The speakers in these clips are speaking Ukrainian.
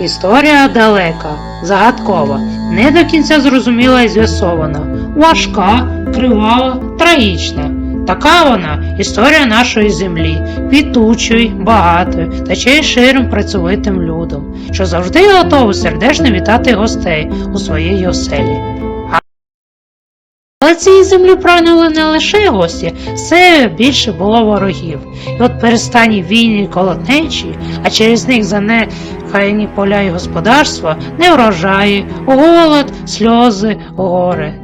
Історія далека, загадкова, не до кінця зрозуміла і з'ясована, важка, кривава, трагічна. Така вона історія нашої землі, квітучої, багатої та чиї ширим працьовитим людом, що завжди готовий сердечно вітати гостей у своїй оселі. Але цієї землі прагнули не лише гості, все більше було ворогів. І от перестані війни й колотнечі, а через них занехаяні поля й господарства, неврожаї, голод, сльози, горе.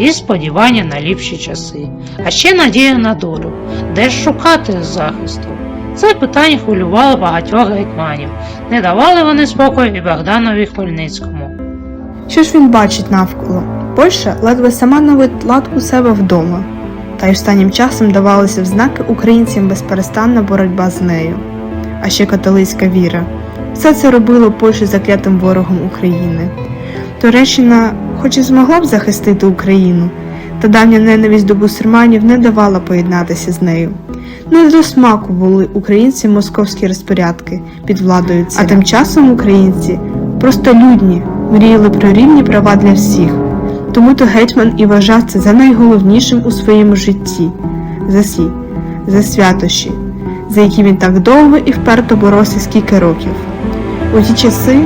І сподівання на ліпші часи, а ще надія на долю, де ж шукати захисту. Це питання хвилювало багатьох гетьманів, не давали вони спокою і Богданові Хмельницькому. Що ж він бачить навколо? Польща ледве сама наводить лад у себе вдома, та й останнім часом давалися в знаки українцям безперестанна боротьба з нею, а ще католицька віра. Все це робило Польщу заклятим ворогом України. Туреччина, хоч і змогла б захистити Україну, та давня ненависть до бусурманів не давала поєднатися з нею. Не до смаку були українці московські розпорядки під владою царя. А тим часом українці просто людні, мріяли про рівні права для всіх. Тому то гетьман і вважав це за найголовнішим у своєму житті за сі, за святощі, за які він так довго і вперто боровся скільки років. У ті часи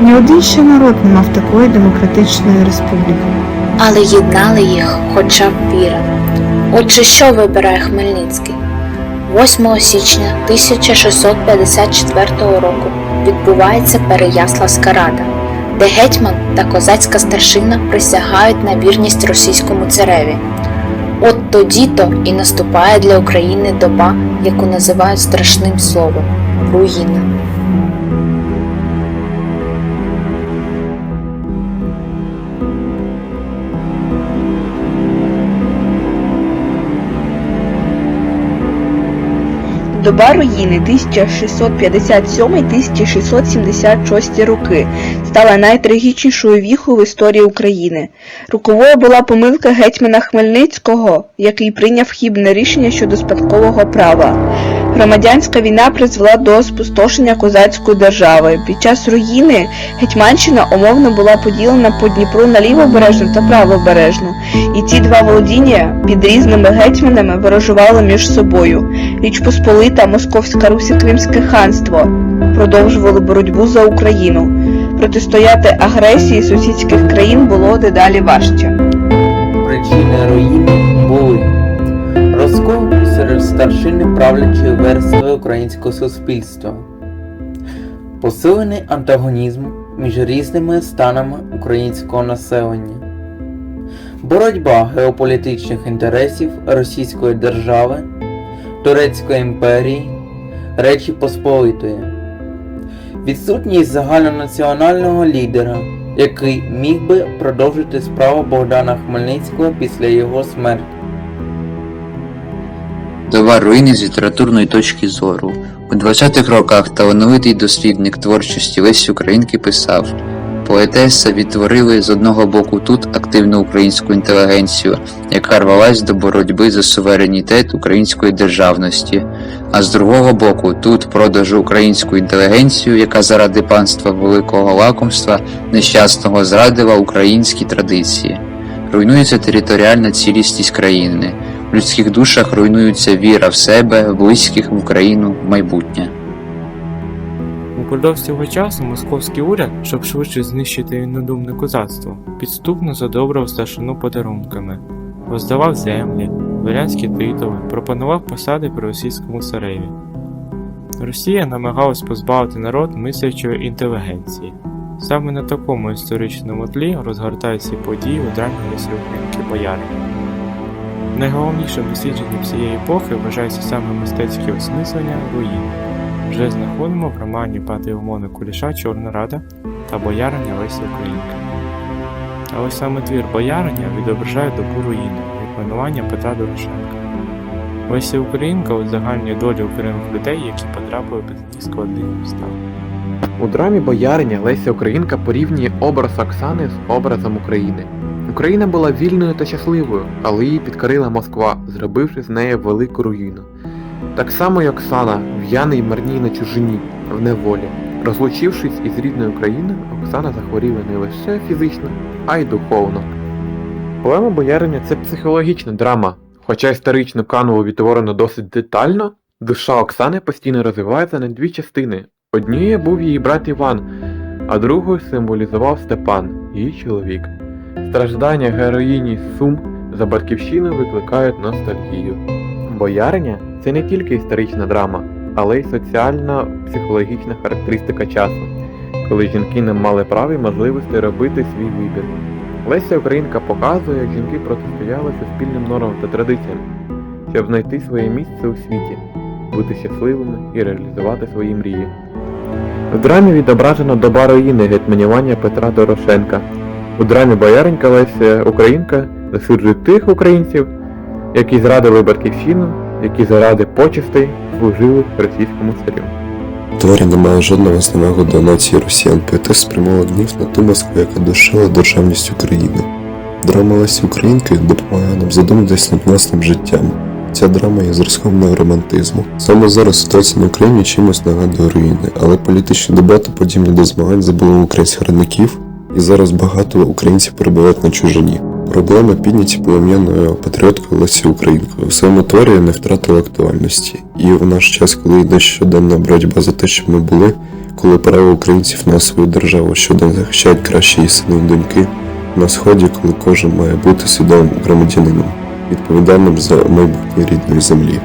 ні один ще народ не мав такої демократичної республіки. але єднали їх хоча б віра. Отже, що вибирає Хмельницький? 8 січня 1654 року відбувається Переяславська рада, де гетьман та козацька старшина присягають на вірність російському цареві. От тоді-то і наступає для України доба, яку називають страшним словом руїна. Доба руїни 1657-1676 роки стала найтрагічнішою віхою в історії України. Роковою була помилка гетьмана Хмельницького, який прийняв хібне рішення щодо спадкового права. Громадянська війна призвела до спустошення козацької держави. Під час руїни Гетьманщина умовно була поділена по Дніпру на лівобережну та правобережну, і ці два володіння під різними гетьманами ворожували між собою. Річ Посполита, Московська Русь і Кримське ханство продовжували боротьбу за Україну. Протистояти агресії сусідських країн було дедалі важче. Причини руїни були розкол серед старшини правлячої верстви українського суспільства, посилений антагонізм між різними станами українського населення, боротьба геополітичних інтересів Російської держави, Турецької імперії, Речі Посполитої, відсутність загальнонаціонального лідера, який міг би продовжити справу Богдана Хмельницького після його смерті. Доба руїни з літературної точки зору. У 20-х роках талановитий дослідник творчості Лесі Українки писав Поетеса відтворили з одного боку тут активну українську інтелігенцію, яка рвалась до боротьби за суверенітет української державності, а з другого боку тут продажу українську інтелігенцію, яка заради панства великого лакомства нещасного зрадила українські традиції. Руйнується територіальна цілісність країни. В людських душах руйнується віра в себе, в близьких, в Україну, в майбутнє. Упродовж цього часу московський уряд, щоб швидше знищити надумне козацтво, підступно задобрив старшину подарунками, роздавав землі, дворянські титули, пропонував посади при російському цареві. Росія намагалась позбавити народ мислячої інтелігенції. Саме на такому історичному тлі розгортаються події у древньої українській бояри. Найголовнішим дослідженням цієї епохи вважається саме мистецьке осмислення руїн. Вже знаходимо в романі Пати Омона Куліша Чорна Рада та Бояриня Лесі Українки. Але саме твір Бояриня відображає добу руїни і панування Петра Дорошенка. Леся Українка узагальнює долю окремих людей, які потрапили під такі складні обставини. У драмі Бояриня Леся Українка порівнює образ Оксани з образом України. Україна була вільною та щасливою, але її підкорила Москва, зробивши з неї велику руїну. Так само й Оксана, в'яна й марній на чужині, в неволі, Розлучившись із рідною країною, Оксана захворіла не лише фізично, а й духовно. Поема Бояриня це психологічна драма. Хоча історичну канву відтворено досить детально, душа Оксани постійно розвивається на дві частини. Однією був її брат Іван, а другою символізував Степан, її чоловік. Страждання героїні Сум за батьківщину викликають ностальгію. Бояриня це не тільки історична драма, але й соціальна психологічна характеристика часу, коли жінки не мали права і можливості робити свій вибір. Леся Українка показує, як жінки протистояли суспільним нормам та традиціям, щоб знайти своє місце у світі, бути щасливими і реалізувати свої мрії. В драмі відображено доба руїни гетьманювання Петра Дорошенка. У драмі Бояренька Леся Українка засуджує тих українців, які зрадили батьківщину, які заради почестей служили російському царю. Творі немає жодного зневагу до нації росіян. Поетес спрямувала гнів на ту Москву, яка душила державність України. Драма Лесі Українки допомагає нам задуматись над власним життям. Ця драма є зразком романтизму. Саме зараз ситуація на Україні чимось нагадує руїни, але політичні дебати, подібні до змагань за було українських радників, і зараз багато українців перебувають на чужині. Проблеми підняті полум'яною патріоткою Лесі Українкою. в своєму творі не втратила актуальності. І в наш час, коли йде щоденна боротьба за те, що ми були, коли право українців на свою державу щоденно захищають кращі сини і доньки, на сході, коли кожен має бути свідомим громадянином, відповідальним за майбутнє рідної землі.